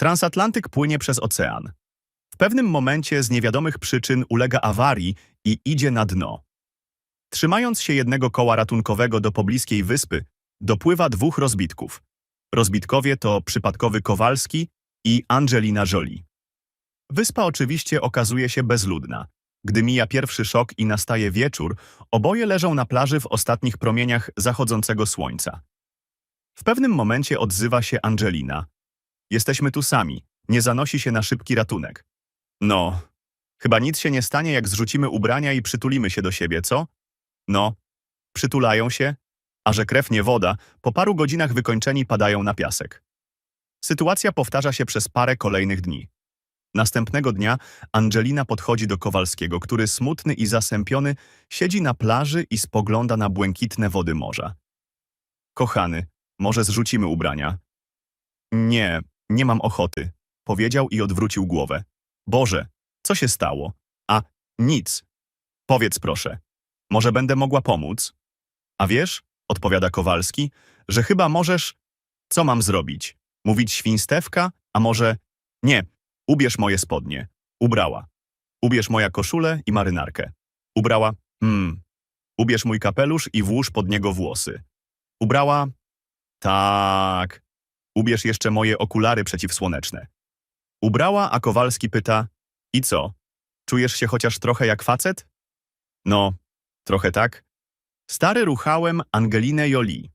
Transatlantyk płynie przez ocean. W pewnym momencie z niewiadomych przyczyn ulega awarii i idzie na dno. Trzymając się jednego koła ratunkowego do pobliskiej wyspy, dopływa dwóch rozbitków. Rozbitkowie to przypadkowy Kowalski i Angelina Jolie. Wyspa oczywiście okazuje się bezludna. Gdy mija pierwszy szok i nastaje wieczór, oboje leżą na plaży w ostatnich promieniach zachodzącego słońca. W pewnym momencie odzywa się Angelina. Jesteśmy tu sami, nie zanosi się na szybki ratunek. No, chyba nic się nie stanie, jak zrzucimy ubrania i przytulimy się do siebie, co? No, przytulają się, a że krew nie woda, po paru godzinach wykończeni padają na piasek. Sytuacja powtarza się przez parę kolejnych dni. Następnego dnia Angelina podchodzi do Kowalskiego, który smutny i zasępiony siedzi na plaży i spogląda na błękitne wody morza. Kochany, może zrzucimy ubrania? Nie, nie mam ochoty, powiedział i odwrócił głowę. Boże, co się stało? A, nic. Powiedz proszę, może będę mogła pomóc? A wiesz, odpowiada Kowalski, że chyba możesz... Co mam zrobić? Mówić świństewka? A może... Nie, ubierz moje spodnie. Ubrała. Ubierz moja koszulę i marynarkę. Ubrała... Hmm. Ubierz mój kapelusz i włóż pod niego włosy. Ubrała... Tak. Ubierz jeszcze moje okulary przeciwsłoneczne. Ubrała, a Kowalski pyta... I co? Czujesz się chociaż trochę jak facet? No, trochę tak. Stary ruchałem Angelinę Jolie.